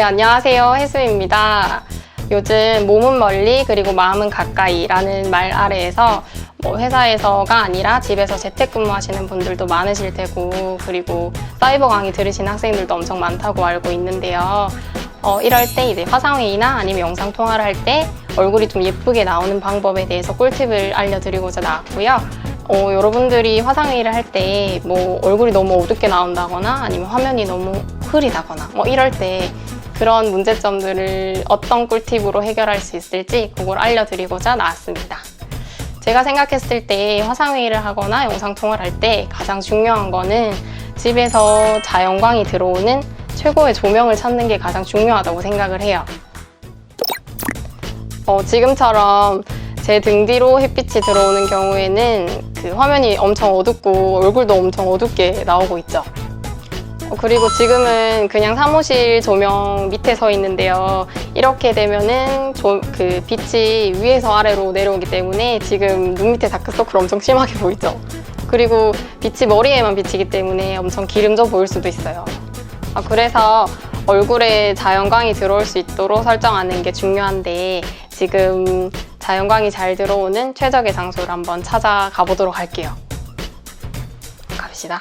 네, 안녕하세요. 혜수입니다. 요즘 몸은 멀리 그리고 마음은 가까이라는 말 아래에서 뭐 회사에서가 아니라 집에서 재택근무하시는 분들도 많으실 테고 그리고 사이버 강의 들으신 학생들도 엄청 많다고 알고 있는데요. 어, 이럴 때 이제 화상회의나 아니면 영상 통화를 할 때 얼굴이 좀 예쁘게 나오는 방법에 대해서 꿀팁을 알려드리고자 나왔고요. 어, 여러분들이 화상회의를 할 때 뭐 얼굴이 너무 어둡게 나온다거나 아니면 화면이 너무 흐리다거나 뭐 이럴 때 그런 문제점들을 어떤 꿀팁으로 해결할 수 있을지 그걸 알려드리고자 나왔습니다. 제가 생각했을 때 화상회의를 하거나 영상통화를 할 때 가장 중요한 거는 집에서 자연광이 들어오는 최고의 조명을 찾는 게 가장 중요하다고 생각을 해요. 어, 지금처럼 제 등 뒤로 햇빛이 들어오는 경우에는 그 화면이 엄청 어둡고 얼굴도 엄청 어둡게 나오고 있죠. 어, 그리고 지금은 그냥 사무실 조명 밑에 서 있는데요. 이렇게 되면은 조- 그 빛이 위에서 아래로 내려오기 때문에 지금 눈 밑에 다크서클 엄청 심하게 보이죠. 그리고 빛이 머리에만 비치기 때문에 엄청 기름져 보일 수도 있어요. 아, 그래서 얼굴에 자연광이 들어올 수 있도록 설정하는 게 중요한데 지금 자연광이 잘 들어오는 최적의 장소를 한번 찾아가 보도록 할게요. 갑시다.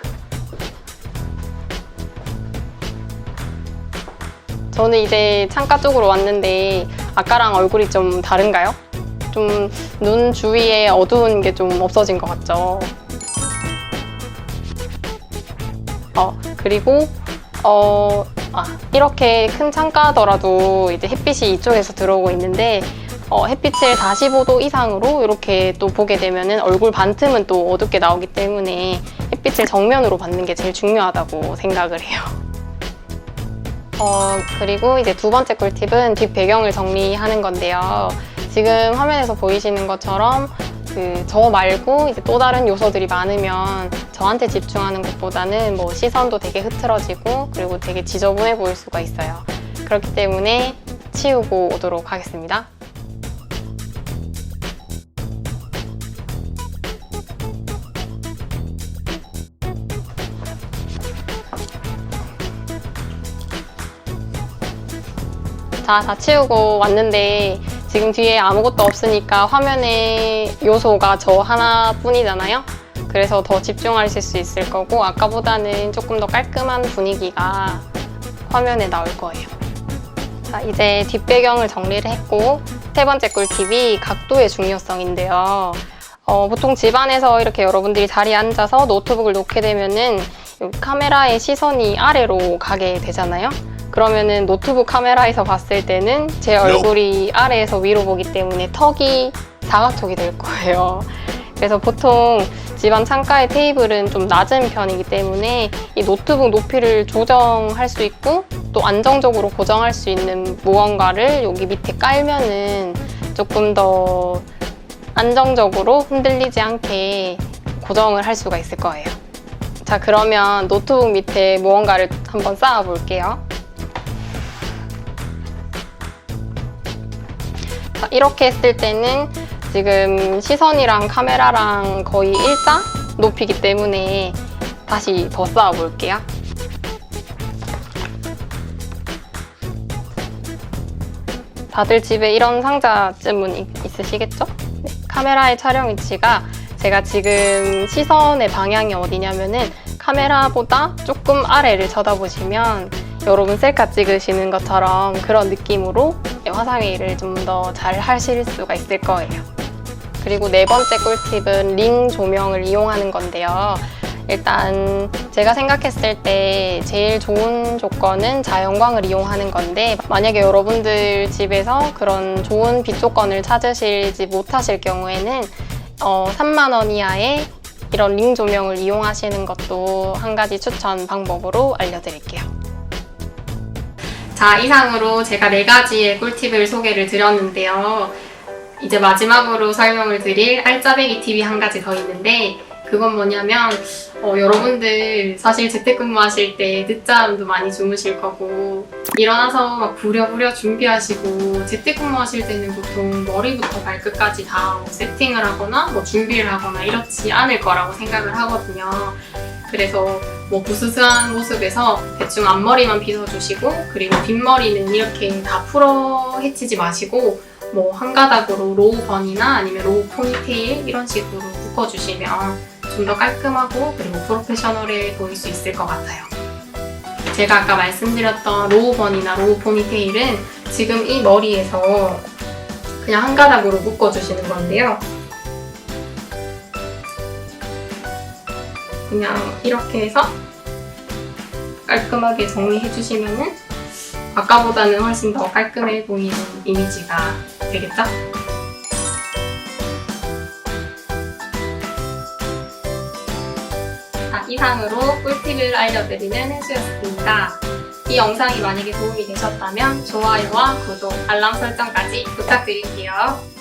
저는 이제 창가 쪽으로 왔는데 아까랑 얼굴이 좀 다른가요? 좀 눈 주위에 어두운 게 좀 없어진 것 같죠? 어, 그리고 어, 아, 이렇게 큰 창가더라도 이제 햇빛이 이쪽에서 들어오고 있는데 어, 햇빛을 45도 이상으로 이렇게 또 보게 되면은 얼굴 반틈은 또 어둡게 나오기 때문에 햇빛을 정면으로 받는 게 제일 중요하다고 생각을 해요. 어, 그리고 이제 두 번째 꿀팁은 뒷 배경을 정리하는 건데요. 지금 화면에서 보이시는 것처럼 그 저 말고 이제 또 다른 요소들이 많으면 저한테 집중하는 것보다는 뭐 시선도 되게 흐트러지고 그리고 되게 지저분해 보일 수가 있어요. 그렇기 때문에 치우고 오도록 하겠습니다. 자, 다 치우고 왔는데 지금 뒤에 아무것도 없으니까 화면에 요소가 저 하나뿐이잖아요. 그래서 더 집중하실 수 있을 거고 아까보다는 조금 더 깔끔한 분위기가 화면에 나올 거예요. 자, 이제 뒷배경을 정리를 했고 세 번째 꿀팁이 각도의 중요성인데요. 어, 보통 집안에서 이렇게 여러분들이 자리에 앉아서 노트북을 놓게 되면은 이 카메라의 시선이 아래로 가게 되잖아요. 그러면은 노트북 카메라에서 봤을 때는 제 얼굴이 아래에서 위로 보기 때문에 턱이 사각턱이 될 거예요. 그래서 보통 집안 창가의 테이블은 좀 낮은 편이기 때문에 이 노트북 높이를 조정할 수 있고 또 안정적으로 고정할 수 있는 무언가를 여기 밑에 깔면은 조금 더 안정적으로 흔들리지 않게 고정을 할 수가 있을 거예요. 자, 그러면 노트북 밑에 무언가를 한번 쌓아 볼게요. 이렇게 했을 때는 지금 시선이랑 카메라랑 거의 일자 높이기 때문에 다시 더 쌓아 볼게요. 다들 집에 이런 상자쯤은 있- 있으시겠죠? 네, 카메라의 촬영 위치가 제가 지금 시선의 방향이 어디냐면은 카메라보다 조금 아래를 쳐다보시면 여러분 셀카 찍으시는 것처럼 그런 느낌으로 화상회의를 좀 더 잘 하실 수가 있을 거예요. 그리고 네 번째 꿀팁은 링 조명을 이용하는 건데요. 일단 제가 생각했을 때 제일 좋은 조건은 자연광을 이용하는 건데 만약에 여러분들 집에서 그런 좋은 빛 조건을 찾으시지 못하실 경우에는 어, 3만 원 이하의 이런 링 조명을 이용하시는 것도 한 가지 추천 방법으로 알려드릴게요. 자, 이상으로 제가 네 가지의 꿀팁을 소개를 드렸는데요. 이제 마지막으로 설명을 드릴 알짜배기 팁이 한 가지 더 있는데 그건 뭐냐면 어, 여러분들 사실 재택근무 하실 때 늦잠도 많이 주무실 거고 일어나서 막 부랴부랴 준비하시고 재택근무 하실 때는 보통 머리부터 발끝까지 다 뭐 세팅을 하거나 뭐 준비를 하거나 이렇지 않을 거라고 생각을 하거든요. 그래서 뭐 부스스한 모습에서 대충 앞머리만 빗어주시고 그리고 뒷머리는 이렇게 다 풀어 헤치지 마시고 뭐 한 가닥으로 로우 번이나 아니면 로우 포니테일 이런 식으로 묶어주시면 좀 더 깔끔하고 그리고 프로페셔널해 보일 수 있을 것 같아요. 제가 아까 말씀드렸던 로우 번이나 로우 포니테일은 지금 이 머리에서 그냥 한 가닥으로 묶어주시는 건데요. 그냥 이렇게 해서 깔끔하게 정리해 주시면은 아까보다는 훨씬 더 깔끔해 보이는 이미지가 되겠죠? 자, 이상으로 꿀팁을 알려드리는 혜수였습니다. 이 영상이 만약에 도움이 되셨다면 좋아요와 구독, 알람 설정까지 부탁드릴게요.